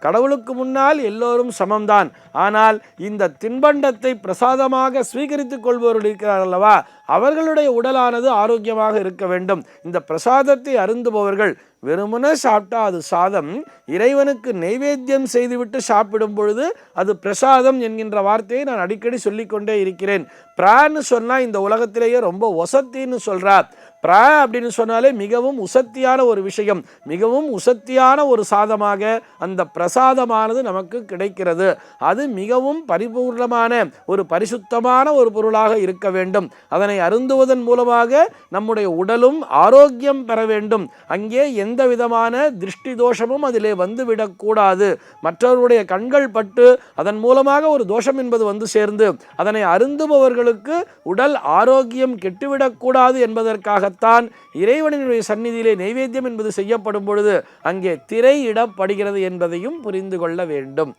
கடவுளுக்கு முன்னால் எல்லோரும் சமம்தான். ஆனால் இந்த தின்பண்டத்தை பிரசாதமாக ஸ்வீகரித்து கொள்பவர்கள் இருக்கிறார் அல்லவா? அவர்களுடைய உடலானது ஆரோக்கியமாக இருக்க வேண்டும். இந்த பிரசாதத்தை அருந்துபவர்கள் வெறுமனே சாப்பிட்டா அது சாதம் இறைவனுக்கு நெய்வேத்தியம் செய்துவிட்டு சாப்பிடும் பொழுது அது பிரசாதம் என்கின்ற வார்த்தையை நான் அடிக்கடி சொல்லிக்கொண்டே இருக்கிறேன். பிரான்னு சொன்னால் இந்த உலகத்திலேயே ரொம்ப ஒசத்தின்னு சொல்கிறார் பிரா அப்படின்னு சொன்னாலே மிகவும் உசத்தியான ஒரு விஷயம் மிகவும் உசத்தியான ஒரு சாதமாக அந்த பிரசாதமானது நமக்கு கிடைக்கிறது. அது மிகவும் பரிபூர்ணமான ஒரு பரிசுத்தமான ஒரு பொருளாக இருக்க வேண்டும். அதனை அருந்துவதன் மூலமாக நம்முடைய உடலும் ஆரோக்கியம் பெற வேண்டும். அங்கே எந்த விதமான திருஷ்டி தோஷமும் அதிலே வந்துவிடக்கூடாது மற்றவருடைய கண்கள் பட்டு அதன் மூலமாக ஒரு தோஷம் என்பது வந்து சேர்ந்து அதனை அருந்துபவர்களுக்கு உடல் ஆரோக்கியம் கெட்டுவிடக்கூடாது என்பதற்காகத்தான் இறைவனினுடைய சந்நிதியிலே நைவேத்தியம் என்பது செய்யப்படும் பொழுது அங்கே திரையிடப்படுகிறது என்பதையும் புரிந்து கொள்ள வேண்டும்.